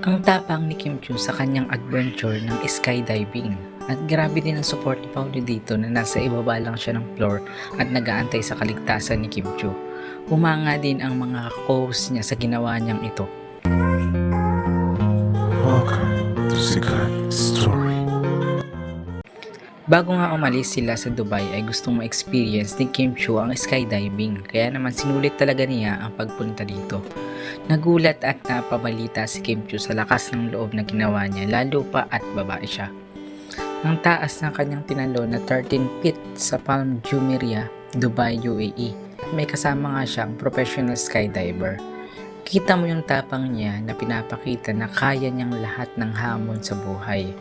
Ang tapang ni Kim Chu sa kanyang adventure ng skydiving. At grabe din ang support ni Paolo dito na nasa ibaba lang siya ng floor at nagaantay sa kaligtasan ni Kim Chu. Humanga din ang mga co-host niya sa ginawa niyang ito. Welcome Bago nga umalis sila sa Dubai ay gustong ma-experience ni Kim Chu ang skydiving kaya naman sinulit talaga niya ang pagpunta dito. Nagulat at napabalita si Kim Chu sa lakas ng loob na ginawa niya lalo pa at babae siya. Ang taas ng kanyang tinalon na 13 feet sa Palm Jumeirah, Dubai, UAE. May kasama nga siyang professional skydiver. Kita mo yung tapang niya na pinapakita na kaya niyang lahat ng hamon sa buhay.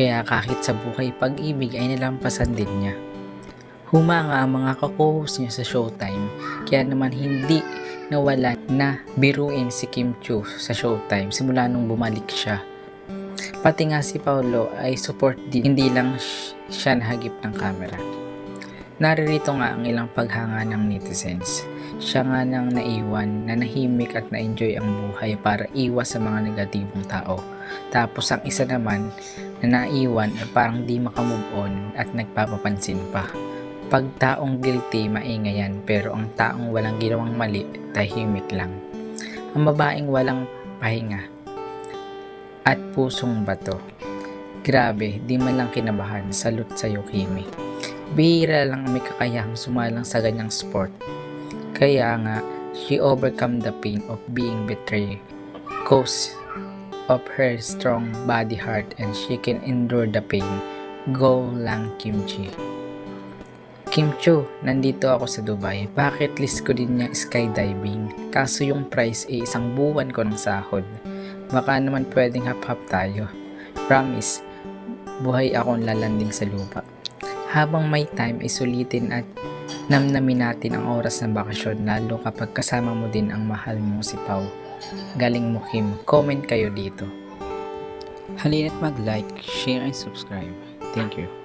Kaya kahit sa buhay pag-ibig ay nilampasan din niya. Humanga ang mga kakuhos niya sa showtime, kaya naman hindi nawala na biruin si Kim Chu sa showtime simula nung bumalik siya. Pati nga si Paolo ay support din, hindi lang siya nahagip ng camera. Naririto nga ang ilang paghanga ng netizens. Siya nga nang naiwan na nahimik at na-enjoy ang buhay para iwas sa mga negatibong tao. Tapos ang isa naman na naiwan ay parang di makamove on at nagpapapansin pa. Pag taong guilty, maingay yan, pero ang taong walang ginawang mali, tahimik lang. Ang babaeng walang pahinga at pusong bato. Grabe, di man lang kinabahan, salute sa Kimi. Bihira lang ang may kakayahang sumalang sa ganyang sport. Kaya nga, she overcome the pain of being betrayed. Cause of her strong body heart and she can endure the pain. Go lang Kimchi. Kim Chu, nandito ako sa Dubai. Bucket list ko din yung skydiving. Kaso yung price ay isang buwan ko ng sahod. Baka naman pwedeng hap-hap tayo. Promise, buhay akong lalanding sa lupa. Habang may time, isulitin at namnamin natin ang oras ng bakasyon lalo kapag kasama mo din ang mahal mo si Pau. Galing mo Kim, comment kayo dito. Halina't mag-like, share, and subscribe. Thank you.